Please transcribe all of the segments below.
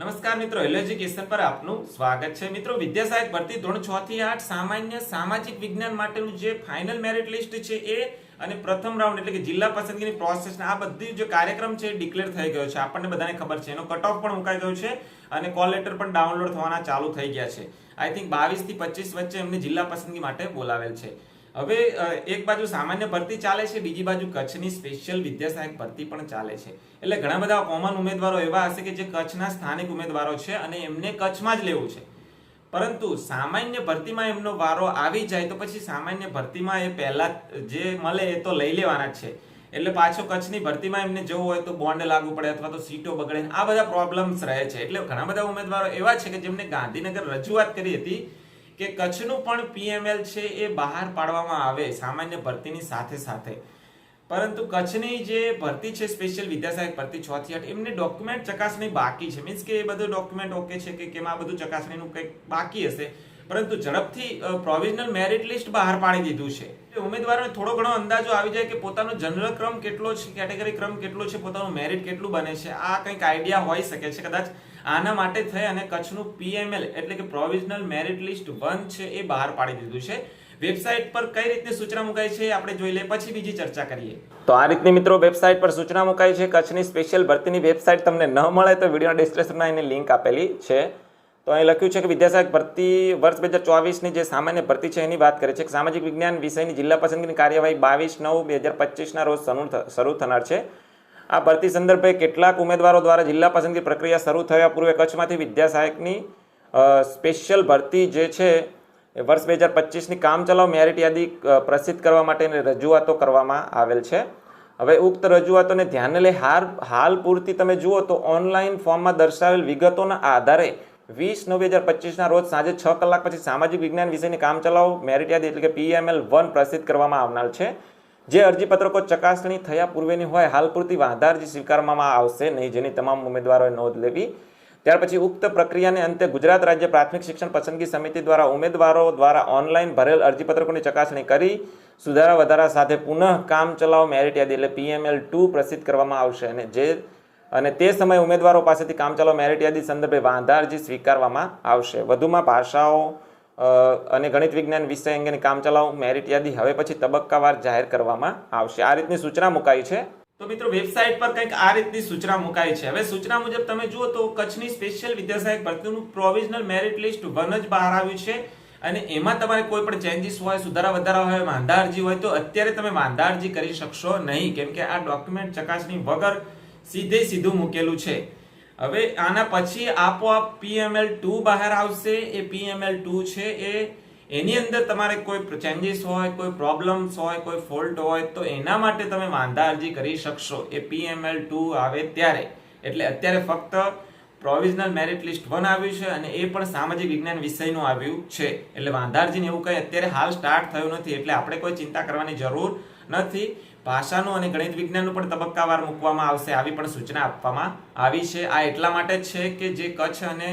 નમસ્કાર મિત્રો એજ્યુકેશન પર આપનું સ્વાગત છે. મિત્રો, વિદ્યા સહાયક ભરતી ધોરણ છ થી આઠ સામાન્ય સામાજિક વિજ્ઞાન માટેનું જે ફાઇનલ મેરિટ લિસ્ટ છે એ અને પ્રથમ રાઉન્ડ એટલે કે જિલ્લા પસંદગીની પ્રોસેસ આ બધી જે કાર્યક્રમ છે ડિક્લેર થઈ ગયો છે. આપણને બધાને ખબર છે. એનો કટ ઓફ પણ મુકાઈ ગયો છે અને કોલ લેટર પણ ડાઉનલોડ થવાના ચાલુ થઈ ગયા છે. આઈ થિંક બાવીસથી પચીસ વચ્ચે એમને જિલ્લા પસંદગી માટે બોલાવેલ છે. હવે એક બાજુ સામાન્ય ભરતી ચાલે છે, બીજી બાજુ કચ્છની સ્પેશિયલ વિદ્યા સહાયક ભરતી પણ ચાલે છે. એટલે ઘણા બધા કોમન ઉમેદવારો એવા હશે કે જે કચ્છના સ્થાનિક ઉમેદવારો છે અને એમને કચ્છમાં જ લેવું છે. પરંતુ સામાન્ય ભરતીમાં એમનો વારો આવી જાય તો પછી સામાન્ય ભરતીમાં એ પહેલા જે મળે એ તો લઈ લેવાના જ છે. એટલે પાછો કચ્છની ભરતીમાં એમને જવું હોય તો બોન્ડ લાગુ પડે અથવા તો સીટો બગડે આ બધા પ્રોબ્લેમ્સ રહે છે. એટલે ઘણા બધા ઉમેદવારો એવા છે કે જેમને ગાંધીનગર રજૂઆત કરી હતી કે કચ્છનું પણ પીએમએલ છે એ બહાર પાડવામાં આવે સામાન્ય ભરતીની સાથે સાથે. પરંતુ કચ્છની જે ભરતી છે સ્પેશિયલ વિદ્યાસહાયક ભરતી છ થી આઠ, એમને ડોક્યુમેન્ટ ચકાસણી બાકી છે. મીન્સ કે એ બધું ડોક્યુમેન્ટ ઓકે છે કે કેમ આ બધું ચકાસણીનું કંઈક બાકી હશે. પરંતુ ઝડપથી પ્રોવિઝનલ મેરિટ લિસ્ટ બહાર પાડી દીધું છે. ઉમેદવારોને થોડો ઘણો અંદાજો આવી જાય કે પોતાનો જનરલ ક્રમ કેટલો છે કેટેગરી ક્રમ કેટલો છે, પોતાનું મેરિટ કેટલું બને છે. આ કંઈક આઈડિયા હોઈ શકે છે કદાચ આના માટે થઈ અને કચ્છનું પીએમએલ એટલે કે પ્રોવિઝનલ મેરિટ લિસ્ટ વન છે એ બહાર પાડી દીધું છે. વેબસાઇટ પર કઈ રીતની સૂચના મુકાઈ છે આપણે જોઈ લઈએ, પછી બીજી ચર્ચા કરીએ. તો આ રીતની મિત્રો વેબસાઇટ પર સૂચના મુકાઈ છે, કચ્છની સ્પેશિયલ ભરતીની વેબસાઇટ તમને ન મળે તો વીડિયો ડિસ્ક્રિપ્શનમાં એની લિંક આપેલી છે. તો અહીં લખ્યું છે કે વિદ્યાસહાયક ભરતી વર્ષ બે હજાર ચોવીસની જે સામાન્ય ભરતી છે એની વાત કરે છે કે સામાજિક વિજ્ઞાન વિષયની જિલ્લા પસંદગીની કાર્યવાહી બાવીસ નવ બે હજાર પચીસના રોજ શરૂ થનાર છે. આ ભરતી સંદર્ભે કેટલાક ઉમેદવારો દ્વારા જિલ્લા પસંદગી પ્રક્રિયા શરૂ થયા પૂર્વે કચ્છમાંથી વિદ્યા સહાયકની સ્પેશિયલ ભરતી જે છે વર્ષ બે હજાર પચીસની કામચલાઉ મેરિટ યાદી પ્રસિદ્ધ કરવા માટેની રજૂઆતો કરવામાં આવેલ છે. હવે ઉક્ત રજૂઆતોને ધ્યાને લઈ હાર, હાલ પૂરતી તમે જુઓ તો ઓનલાઈન ફોર્મમાં દર્શાવેલ વિગતોના આધારે વીસ નવ બે હજાર પચીસના રોજ સાંજે છ કલાક પછી સામાજિક વિજ્ઞાન વિષયની કામચલાઉ મેરિટ યાદી એટલે કે પીએમએલ વન પ્રસિદ્ધ કરવામાં આવનાર છે. જે અરજીપત્રકો ચકાસણી થયા પૂર્વેની હોય, હાલ પૂરતી વાંધા અરજી સ્વીકારવામાં આવશે નહીં, જેની તમામ ઉમેદવારોએ નોંધ લેવી. ત્યાર પછી ઉક્ત પ્રક્રિયાને અંતે ગુજરાત રાજ્ય પ્રાથમિક શિક્ષણ પસંદગી સમિતિ દ્વારા ઉમેદવારો દ્વારા ઓનલાઈન ભરેલ અરજીપત્રકોની ચકાસણી કરી સુધારા વધારા સાથે પુનઃ કામ ચલાવ મેરિટ યાદી એટલે પીએમએલ ટુ પ્રસિદ્ધ કરવામાં આવશે. અને જે, અને તે સમયે ઉમેદવારો પાસેથી કામચલાઉ મેરિટ યાદી સંદર્ભે વાંધા અરજી સ્વીકારવામાં આવશે. વધુમાં ભાષાઓ અને ગણિત વિજ્ઞાન વિષય અંગેની કામચલાઉ મેરિટ યાદી હવે પછી તબક્કાવાર જાહેર કરવામાં આવશે. આ રીતની સૂચના મુકાઈ છે. તો મિત્રો, વેબસાઇટ પર કંઈક આ રીતની સૂચના મુકાઈ છે. હવે સૂચના મુજબ તમે જુઓ તો કચ્છની સ્પેશિયલ વિદ્યાસહાયક ભરતીનું પ્રોવિઝનલ મેરિટ લિસ્ટ વન જ બહાર આવ્યું છે. અને એમાં તમારે કોઈ પણ ચેન્જીસ હોય, સુધારા વધારા હોય માંદા અરજી હોય, તો અત્યારે તમે માંદા અરજી કરી શકશો નહીં. કેમ કે આ ડોક્યુમેન્ટ ચકાસણી વગર સીધે સીધું મૂકેલું છે. હવે આના પછી આપોઆપ પીએમએલ ટુ બહાર આવશે. એ પીએમએલ ટુ છે. એ એની અંદર તમારે કોઈ ચેન્જીસ હોય, કોઈ પ્રોબ્લેમ્સ હોય, કોઈ ફોલ્ટ હોય, તો એના માટે તમે વાંધા અરજી કરી શકશો. એ પીએમએલ ટુ આવે ત્યારે. એટલે અત્યારે ફક્ત પ્રોવિઝનલ મેરિટ લિસ્ટ વન આવ્યું છે અને એ પણ સામાજિક વિજ્ઞાન વિષયનું આવ્યું છે. એટલે વાંધા અરજીને એવું કંઈ અત્યારે હાલ સ્ટાર્ટ થયું નથી. એટલે આપણે કોઈ ચિંતા કરવાની જરૂર નથી. ભાષાનું અને ગણિત વિજ્ઞાનનું પણ તબક્કાવાર મૂકવામાં આવશે આવી પણ સૂચના આપવામાં આવી છે. આ એટલા માટે છે કે જે કચ્છ અને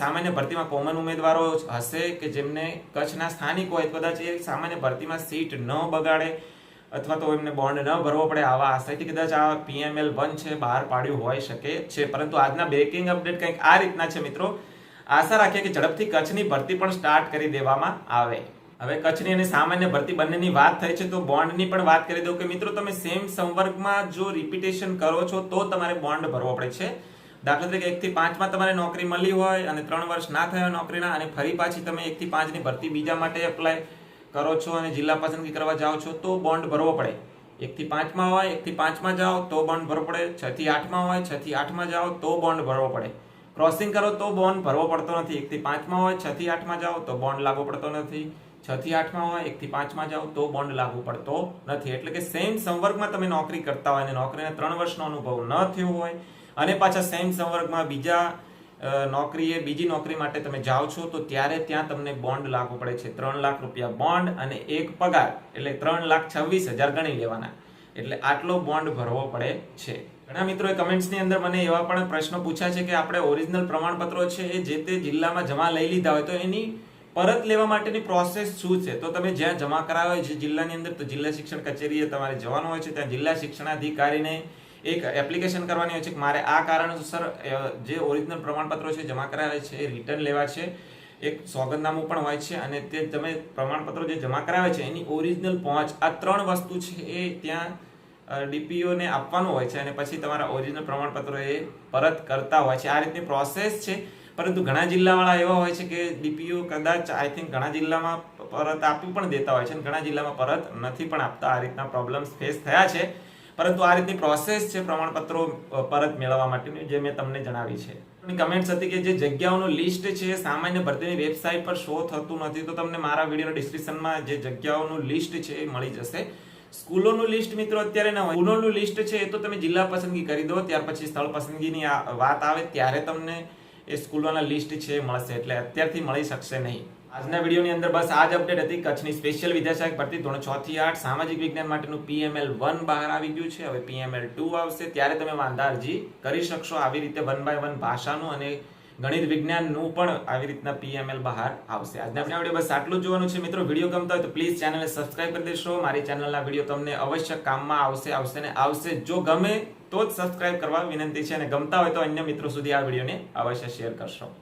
સામાન્ય ભરતીમાં કોમન ઉમેદવારો હશે કે જેમને કચ્છના સ્થાનિક હોય, કદાચ એ સામાન્ય ભરતીમાં સીટ ન બગાડે અથવા તો એમને બોન્ડ ન ભરવો પડે આવા આશયથી કદાચ આ પીએમએલ વન છે, બહાર પાડ્યું હોઈ શકે છે. પરંતુ આજના બ્રેકિંગ અપડેટ કંઈક આ રીતના છે મિત્રો. આશા રાખીએ કે ઝડપથી કચ્છની ભરતી પણ સ્ટાર્ટ કરી દેવામાં આવે. હવે કચ્છની અને સામાન્ય ભરતી બંનેની વાત થઈ છે, તો બોન્ડની પણ વાત કરી દઉં કે મિત્રો તમે સેમ સંવર્ગમાં જો રિપીટેશન કરો છો, તો તમારે બોન્ડ ભરવો પડે છે. દાખલા તરીકે એકથી પાંચમાં તમારે નોકરી મળી હોય અને ત્રણ વર્ષ ના થયા નોકરીના અને ફરી પાછી તમે એકથી પાંચની ભરતી બીજા માટે એપ્લાય કરો છો અને જિલ્લા પસંદગી કરવા જાઓ છો, તો બોન્ડ ભરવો પડે. એકથી પાંચમાં હોય એકથી પાંચમાં જાઓ, તો બોન્ડ ભરવો પડે. છથી આઠમાં હોય છથી આઠમાં જાઓ, તો બોન્ડ ભરવો પડે. ક્રોસિંગ કરો, તો બોન્ડ ભરવો પડતો નથી. એકથી પાંચમાં હોય છથી આઠમાં જાઓ, તો બોન્ડ લાગુ પડતો નથી. છ થી આઠમાં હોય, એકથી પાંચમાં જાઓ તો બોન્ડ લાગુ પડતો નથી. એટલે કે સેમ સંવર્ગમાં તમે નોકરી કરતા હોય અને નોકરીને ત્રણ વર્ષનો અનુભવ ન થયો હોય અને પાછા સેમ સંવર્ગમાં બીજા નોકરીએ, બીજી નોકરી માટે તમે જાઓ છો, તો ત્યારે ત્યાં તમને બોન્ડ લાગુ પડે છે. ત્રણ લાખ રૂપિયા બોન્ડ અને એક પગાર. એટલે ત્રણ લાખ છવ્વીસ હજાર ગણી લેવાના. એટલે આટલો બોન્ડ ભરવો પડે છે. ઘણા મિત્રોએ કમેન્ટ્સની અંદર મને એવા પણ પ્રશ્નો પૂછ્યા છે કે આપણે ઓરિજિનલ પ્રમાણપત્રો છે એ જે તે જિલ્લામાં જમા લઈ લીધા હોય તો એની પરત લેવા માટેની પ્રોસેસ શું છે? તો તમે જ્યાં જમા કરાવ્યો છે જિલ્લાની અંદર, તો જિલ્લા શિક્ષણ કચેરીએ તમારે જવાનું હોય છે. ત્યાં જિલ્લા શિક્ષણાધિકારીને એક એપ્લિકેશન કરવાની હોય છે કે મારે આ કારણસર જે ઓરિજિનલ પ્રમાણપત્રો છે જમા કરાવે છે એ રિટર્ન લેવા છે. એક સોગંદનામું પણ હોય છે અને તે તમે પ્રમાણપત્રો જે જમા કરાવે છે એની ઓરિજિનલ પહોંચ, આ ત્રણ વસ્તુ છે એ ત્યાં ડીપીઓને આપવાનું હોય છે અને પછી તમારા ઓરિજિનલ પ્રમાણપત્રો એ પરત કરતા હોય છે. આ રીતની પ્રોસેસ છે. પરંતુ ઘણા જિલ્લાવાળા એવા હોય છે કે ડીપીઓ કદાચ આઈ થિંક ઘણા જિલ્લામાં પરત આપી પણ દેતા હોય છે અને ઘણા જિલ્લામાં પરત નથી પણ આપતા. આ રીતના પ્રોબ્લેમ્સ ફેસ થયા છે. પરંતુ આ રીતની પ્રોસેસ છે પ્રમાણપત્રો પરત મેળવવા માટેની જે મેં તમને જણાવી છે. કમેન્ટ્સ હતી કે જે જગ્યાઓનું લિસ્ટ છે, સામાન્ય ભરતીની વેબસાઇટ પર શો થતું નથી, તો તમને મારા વીડિયો ડિસ્ક્રિપ્શનમાં જે જગ્યાઓનું લિસ્ટ છે એ મળી જશે. સ્કૂલોનું લિસ્ટ મિત્રો અત્યારે ના હોય. સ્કૂલોનું લિસ્ટ છે એ તો તમે જિલ્લા પસંદગી કરી દો, ત્યાર પછી સ્થળ પસંદગીની વાત આવે, ત્યારે તમને એ સ્કૂલોના લિસ્ટ છે, મળશે. એટલે અત્યારથી મળી શકશે નહીં. આજના વિડીયોની અંદર બસ આ જ અપડેટ હતી કચ્છની સ્પેશિયલ વિદ્યાશાખ ભરતી ધોરણ છ થી આઠ સામાજિક વિજ્ઞાન માટેનું પીએમએલ વન બહાર આવી ગયું છે. હવે પીએમએલ ટુ આવશે. ત્યારે તમે વાંધા અરજી કરી શકશો આવી રીતે વન બાય વન ભાષાનું અને ગણિત વિજ્ઞાનનું પણ આવી રીતના પીએમએલ બહાર આવશે. આજના આવડે બસ આટલું જોવાનું છે. મિત્રો, વીડિયો ગમતો હોય તો પ્લીઝ ચેનલને સબસ્ક્રાઇબ કરી દેશો. મારી ચેનલના વીડિયો તમને અવશ્ય કામમાં આવશે આવશે ને આવશે. જો ગમે તો જ સબસ્ક્રાઇબ કરવા વિનંતી છે અને ગમતા હોય તો અન્ય મિત્રો સુધી આ વિડીયોને અવશ્ય શેર કરશો.